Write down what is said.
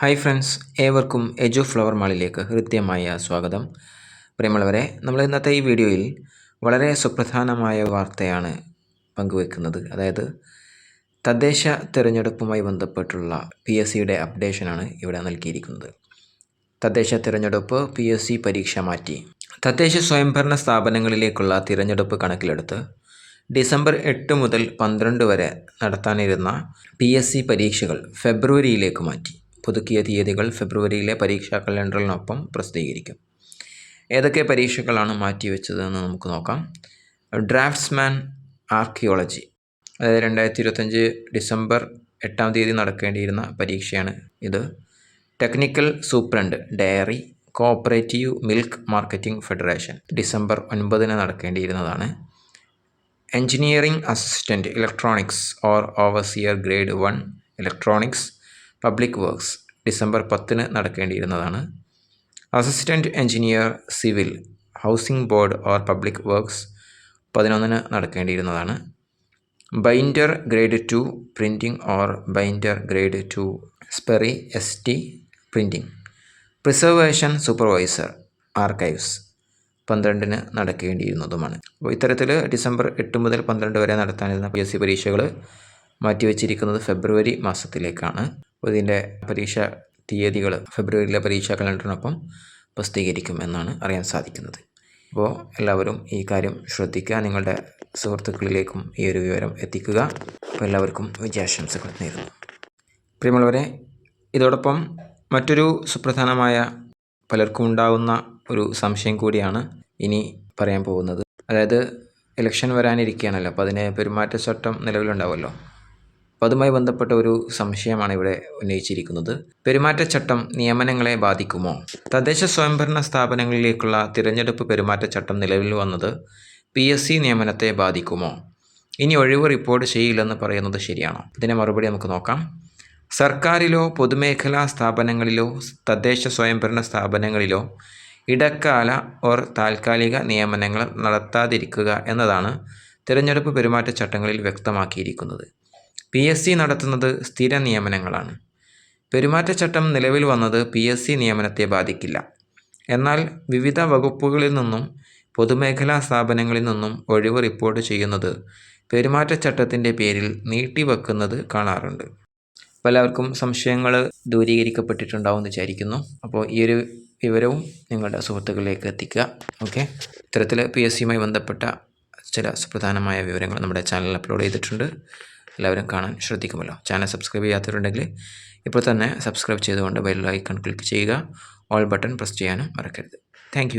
Hi friends ഏവർക്കും എജു flower മാളിലേക്ക് ഹൃദ്യമായ സ്വാഗതം. പ്രിയമുള്ളവരെ നമ്മൾ ഇന്നത്തെ ഈ വീഡിയോയിൽ വളരെ സുപ്രധാനമായ വാർത്തയാണ് പങ്കുവെക്കുന്നത്. അതായത് തദ്ദേശ തിരഞ്ഞെടുപ്പുമായി ബന്ധപ്പെട്ടുള്ള പി എസ് സിയുടെ അപ്ഡേഷനാണ് ഇവിടെ നൽകിയിരിക്കുന്നത്. തദ്ദേശ തിരഞ്ഞെടുപ്പ് പി എസ് സി പരീക്ഷ മാറ്റി. തദ്ദേശ സ്വയംഭരണ സ്ഥാപനങ്ങളിലേക്കുള്ള തിരഞ്ഞെടുപ്പ് കണക്കിലെടുത്ത് ഡിസംബർ എട്ട് മുതൽ പന്ത്രണ്ട് വരെ നടത്താനിരുന്ന പി എസ് സി പരീക്ഷകൾ ഫെബ്രുവരിയിലേക്ക് മാറ്റി. പുതുക്കിയ തീയതികൾ ഫെബ്രുവരിയിലെ പരീക്ഷാ കലണ്ടറിനൊപ്പം പ്രസിദ്ധീകരിക്കും. ഏതൊക്കെ പരീക്ഷകളാണ് മാറ്റിവെച്ചതെന്ന് നമുക്ക് നോക്കാം. Draftsman archaeology. അതായത് രണ്ടായിരത്തി ഇരുപത്തഞ്ച് ഡിസംബർ എട്ടാം തീയതി നടക്കേണ്ടിയിരുന്ന പരീക്ഷയാണ് ഇത്. Technical superintendent dairy cooperative milk marketing federation December ഒൻപതിന് നടക്കേണ്ടിയിരുന്നതാണ്. Engineering assistant electronics or overseer grade one electronics public works December പത്തിന് നടക്കേണ്ടിയിരുന്നതാണ്. Assistant engineer civil housing board or public works പതിനൊന്നിന് നടക്കേണ്ടിയിരുന്നതാണ്. Binder grade two printing or binder grade two സ്പെറി S T printing preservation supervisor archives പന്ത്രണ്ടിന് നടക്കേണ്ടിയിരുന്നതുമാണ്. അപ്പോൾ ഇത്തരത്തിൽ December എട്ട് മുതൽ പന്ത്രണ്ട് വരെ നടത്താനിരുന്ന പി എസ് സി പരീക്ഷകൾ മാറ്റിവെച്ചിരിക്കുന്നത് ഫെബ്രുവരി മാസത്തിലേക്കാണ്. ഇതിന്റെ പരീക്ഷ തീയതികൾ ഫെബ്രുവരിയിലെ പരീക്ഷാ കലണ്ടറിനൊപ്പം പ്രസിദ്ധീകരിക്കും എന്നാണ് അറിയാൻ സാധിക്കുന്നത്. അപ്പോൾ എല്ലാവരും ഈ കാര്യം ശ്രദ്ധിക്കുക. നിങ്ങളുടെ സുഹൃത്തുക്കളിലേക്കും ഈ ഒരു വിവരം എത്തിക്കുക. അപ്പോൾ എല്ലാവർക്കും വിജയാശംസകൾ നേരുന്നു. പ്രിയമുള്ളവരെ ഇതോടൊപ്പം മറ്റൊരു സുപ്രധാനമായ പലർക്കും ഉണ്ടാകുന്ന ഒരു സംശയം കൂടിയാണ് ഇനി പറയാൻ പോകുന്നത്. അതായത് ഇലക്ഷൻ വരാനിരിക്കുകയാണല്ലോ. അപ്പോൾ അതിന് പെരുമാറ്റച്ചട്ടം നിലവിലുണ്ടാവുമല്ലോ. അപ്പോൾ അതുമായി ബന്ധപ്പെട്ട ഒരു സംശയമാണ് ഇവിടെ ഉന്നയിച്ചിരിക്കുന്നത്. പെരുമാറ്റച്ചട്ടം നിയമനങ്ങളെ ബാധിക്കുമോ? തദ്ദേശ സ്വയംഭരണ സ്ഥാപനങ്ങളിലേക്കുള്ള തിരഞ്ഞെടുപ്പ് പെരുമാറ്റച്ചട്ടം നിലവിൽ വന്നത് പി എസ് സി നിയമനത്തെ ബാധിക്കുമോ? ഇനി ഒഴിവ് റിപ്പോർട്ട് ചെയ്യില്ലെന്ന് പറയുന്നത് ശരിയാണോ? ഇതിനെ മറുപടി നമുക്ക് നോക്കാം. സർക്കാരിലോ പൊതുമേഖലാ സ്ഥാപനങ്ങളിലോ തദ്ദേശ സ്വയംഭരണ സ്ഥാപനങ്ങളിലോ ഇടക്കാല ഓർ താൽക്കാലിക നിയമനങ്ങൾ നടത്താതിരിക്കുക എന്നതാണ് തിരഞ്ഞെടുപ്പ് പെരുമാറ്റച്ചട്ടങ്ങളിൽ വ്യക്തമാക്കിയിരിക്കുന്നത്. പി എസ് സി നടത്തുന്നത് സ്ഥിര നിയമനങ്ങളാണ്. പെരുമാറ്റച്ചട്ടം നിലവിൽ വന്നത് പി എസ് സി നിയമനത്തെ ബാധിക്കില്ല. എന്നാൽ വിവിധ വകുപ്പുകളിൽ നിന്നും പൊതുമേഖലാ സ്ഥാപനങ്ങളിൽ നിന്നും ഒഴിവ് റിപ്പോർട്ട് ചെയ്യുന്നത് പെരുമാറ്റച്ചട്ടത്തിന്റെ പേരിൽ നീട്ടിവെക്കുന്നത് കാണാറുണ്ട്. പലർക്കും സംശയങ്ങൾ ദൂരീകരിക്കപ്പെട്ടിട്ടുണ്ടാവും എന്ന് വിചാരിക്കുന്നു. അപ്പോൾ ഈ ഒരു വിവരവും നിങ്ങളുടെ സുഹൃത്തുക്കളിലേക്ക് എത്തിക്കുക. ഓക്കെ? ഇത്തരത്തിൽ പി എസ് സിയുമായി ബന്ധപ്പെട്ട ചില സുപ്രധാനമായ വിവരങ്ങൾ നമ്മുടെ ചാനലിൽ അപ്ലോഡ് ചെയ്തിട്ടുണ്ട്. എല്ലാവരും കാണാൻ ശ്രദ്ധിക്കുമല്ലോ. ചാനൽ സബ്സ്ക്രൈബ് ചെയ്യാത്തവരുണ്ടെങ്കിൽ ഇപ്പോൾ തന്നെ സബ്സ്ക്രൈബ് ചെയ്തുകൊണ്ട് ബെൽ ഐക്കൺ ക്ലിക്ക് ചെയ്യുക. ഓൾ ബട്ടൺ പ്രസ് ചെയ്യാനും മറക്കരുത്. താങ്ക്